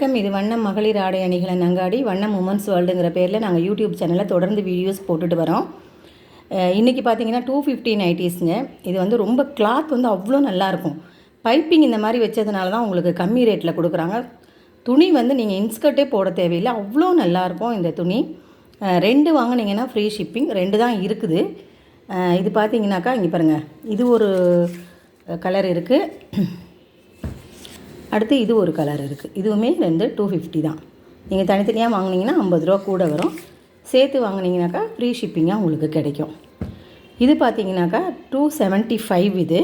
வணக்கம். இது வண்ணம் மகளிர் ஆடை அணிகளின் அங்காடி வண்ணம் உமன்ஸ் வேர்ல்டுங்கிற பேரில் நாங்கள் யூடியூப் சேனலில் தொடர்ந்து வீடியோஸ் போட்டுட்டு வரோம். இன்றைக்கி பார்த்தீங்கன்னா டூ ஃபிஃப்டி நைட்டிஸ்ங்க இது வந்து ரொம்ப கிளாத் வந்து அவ்வளோ நல்லாயிருக்கும் பைப்பிங் இந்த மாதிரி வச்சதுனால தான் உங்களுக்கு கம்மி ரேட்டில் கொடுக்குறாங்க. துணி வந்து நீங்கள் இன்ஸ்கர்ட்டே போட தேவையில்லை. அவ்வளோ நல்லாயிருக்கும் இந்த துணி. ரெண்டு வாங்குனீங்கன்னா ஃப்ரீ ஷிப்பிங் ரெண்டு தான் இருக்குது. இது பார்த்தீங்கன்னாக்கா இங்கே பாருங்கள் இது ஒரு கலர் இருக்குது அடுத்து இது ஒரு கலர் இருக்குது இதுவுமே ரெண்டு டூ ஃபிஃப்டி தான். நீங்கள் தனித்தனியாக வாங்கினீங்கன்னா ஐம்பது ரூபா கூட வரும். சேர்த்து வாங்கினீங்கனாக்கா ஃப்ரீ ஷிப்பிங்காக உங்களுக்கு கிடைக்கும். இது பார்த்தீங்கன்னாக்கா டூ செவன்ட்டி ஃபைவ் இது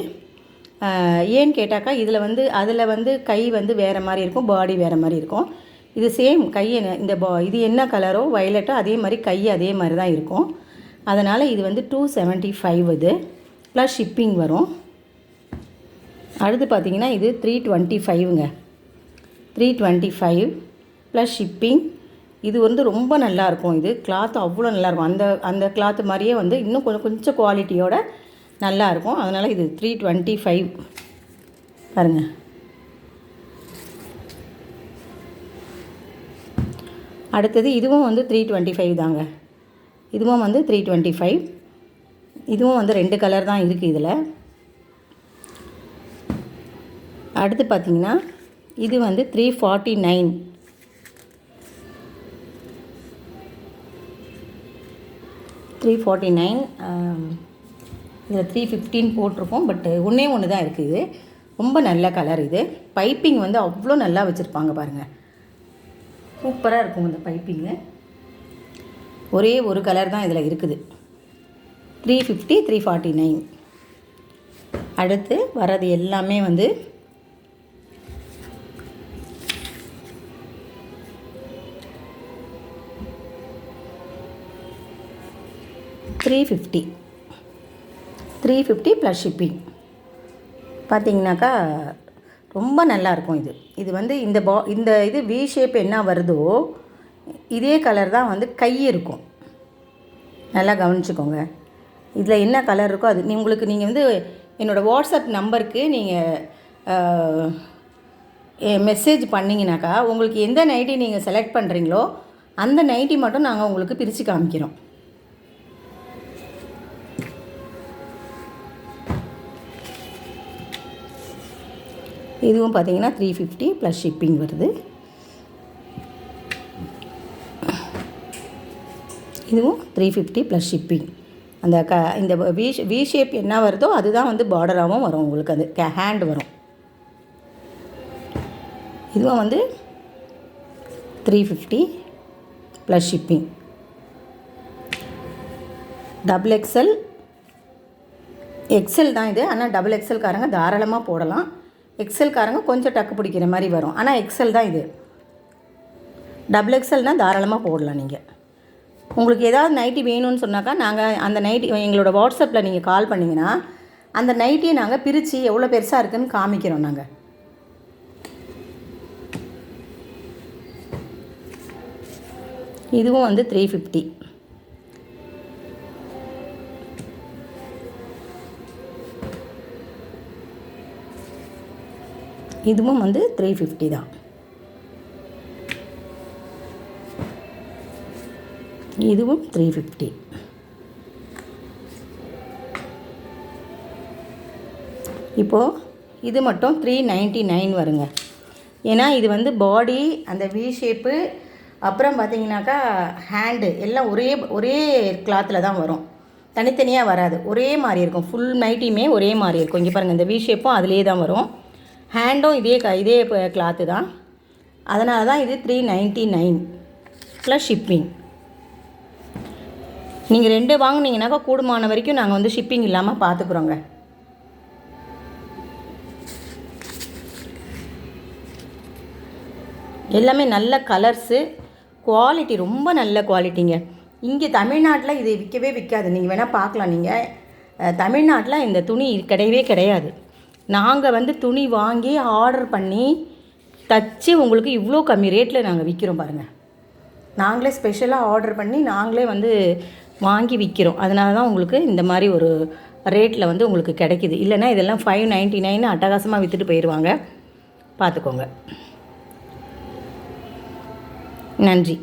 ஏன்னு கேட்டாக்கா இதில் வந்து அதில் வந்து கை வந்து வேறு மாதிரி இருக்கும் பாடி வேறு மாதிரி இருக்கும். இது சேம் கை என்ன- இந்த பா இது என்ன கலரோ வயலட்டோ அதே மாதிரி கை அதே மாதிரி தான் இருக்கும். அதனால் இது வந்து டூ செவன்ட்டி ஃபைவ் இது. ப்ளஸ் ஷிப்பிங் வரும். அடுத்து பார்த்தீங்கன்னா இது three twenty ஃபைவ்ங்க three twenty five plus shipping இது வந்து ரொம்ப நல்லாயிருக்கும் இது. கிளாத் அவ்வளோ நல்லாயிருக்கும். அந்த அந்த கிளாத் மாதிரியே வந்து இன்னும் கொஞ்சம் கொஞ்சம் குவாலிட்டியோட நல்லாயிருக்கும். அதனால் இது த்ரீ டுவெண்ட்டி ஃபைவ் பாருங்கள் அடுத்தது இதுவும் வந்து த்ரீ டுவெண்ட்டி ஃபைவ் தாங்க. இதுவும் வந்து த்ரீ டுவெண்ட்டி ஃபைவ் இதுவும் வந்து ரெண்டு கலர் தான் இருக்குது இதில். அடுத்து பார்த்தீங்கன்னா இது வந்து three forty nine three forty nine இதில் த்ரீ ஃபிஃப்டின் போட்டிருப்போம் பட்டு ஒன்றே ஒன்று தான் இருக்குது இது. ரொம்ப நல்ல கலர் இது. பைப்பிங் வந்து அவ்வளோ நல்லா வச்சுருப்பாங்க பாருங்கள் சூப்பராக இருக்கும் இந்த பைப்பிங்கு ஒரே ஒரு கலர் தான் இதில் இருக்குது. Three fifty three forty nine அடுத்து வர்றது எல்லாமே வந்து three fifty three fifty plus shipping பார்த்தீங்கன்னாக்கா ரொம்ப நல்லாயிருக்கும் இது. இது வந்து இந்த பா இந்த இது வி ஷேப் என்ன வருதோ இதே கலர் தான் வந்து கை இருக்கும். நல்லா கவனிச்சுக்கோங்க. இதில் என்ன கலர் இருக்கோ அது நீ- உங்களுக்கு நீங்கள் வந்து என்னோடய வாட்ஸ்அப் நம்பருக்கு நீங்கள் மெசேஜ் பண்ணிங்கனாக்கா உங்களுக்கு எந்த நைட்டி நீங்கள் செலக்ட் பண்ணுறீங்களோ அந்த நைட்டி மட்டும் நாங்கள் உங்களுக்கு பிரித்து காமிக்கிறோம். இதுவும் பார்த்தீங்கன்னா த்ரீ ஃபிஃப்டி ப்ளஸ் ஷிப்பிங் வருது. இதுவும் த்ரீ ஃபிஃப்டி ப்ளஸ் ஷிப்பிங் அந்த க இந்த வி வி ஷேப் என்ன வருதோ அதுதான் வந்து பார்டராகவும் வரும் உங்களுக்கு. அது கே ஹேண்ட் வரும். இதுவும் வந்து three fifty plus shipping double XL XL தான் இது. ஆனால் டபுள் எக்ஸல்காரங்க தாராளமாக போடலாம். எக்ஸல்காரங்க கொஞ்சம் டக்கு பிடிக்கிற மாதிரி வரும். ஆனால் எக்ஸல் தான் இது. டபுள் எக்ஸல்னால் தாராளமாக போடலாம் நீங்கள் உங்களுக்கு ஏதாவது நைட்டி வேணும்னு சொன்னாக்கா நாங்கள் அந்த நைட்டி எங்களோட வாட்ஸ்அப்பில் நீங்கள் கால் பண்ணிங்கன்னா அந்த நைட்டியை நாங்கள் பிரித்து எவ்வளோ பெருசாக இருக்குதுன்னு காமிக்கிறோம் நாங்கள் இதுவும் வந்து த்ரீ ஃபிஃப்டி இதுவும் வந்து த்ரீ ஃபிஃப்டி தான். இதுவும் த்ரீ ஃபிஃப்டி இப்போது இது மட்டும் த்ரீ நைன்ட்டி நைன் வருங்க. ஏன்னா இது வந்து பாடி அந்த வி ஷேப்பு அப்புறம் பார்த்தீங்கன்னாக்கா ஹேண்டு எல்லாம் ஒரே ஒரே கிளாத்தில் தான் வரும். தனித்தனியாக வராது. ஒரே மாதிரி இருக்கும். ஃபுல் நைட்டியுமே ஒரே மாதிரி இருக்கும். இங்கே பாருங்கள் இந்த வி ஷேப்பும் அதிலே தான் வரும். ஹேண்டும் இதே க இதே கிளாத்து தான். அதனால தான் இது three ninety nine plus shipping நீங்கள் ரெண்டு வாங்கினீங்கனாக்கா கூடுமான வரைக்கும் நாங்கள் வந்து ஷிப்பிங் இல்லாமல் பார்த்துக்குறோங்க எல்லாமே நல்ல கலர்ஸு குவாலிட்டி ரொம்ப நல்ல குவாலிட்டிங்க இங்கே தமிழ்நாட்டில் இது விற்கவே விற்காது நீங்கள் வேணால் பார்க்கலாம் நீங்கள் தமிழ்நாட்டில் இந்த துணி கிடையவே கிடையாது. நாங்கள் வந்து துணி வாங்கி ஆர்டர் பண்ணி தச்சு உங்களுக்கு இவ்வளோ கம்மி ரேட்டில் நாங்கள் விற்கிறோம் பாருங்கள் நாங்களே ஸ்பெஷலாக ஆர்டர் பண்ணி நாங்களே வந்து வாங்கி விற்கிறோம் அதனால தான் உங்களுக்கு இந்த மாதிரி ஒரு ரேட்டில் வந்து உங்களுக்கு கிடைக்கிது. இல்லைன்னா இதெல்லாம் ஃபைவ் நைன்ட்டி நைன் அட்டகாசமாக விற்றுட்டு போயிடுவாங்க பார்த்துக்கோங்க. நன்றி.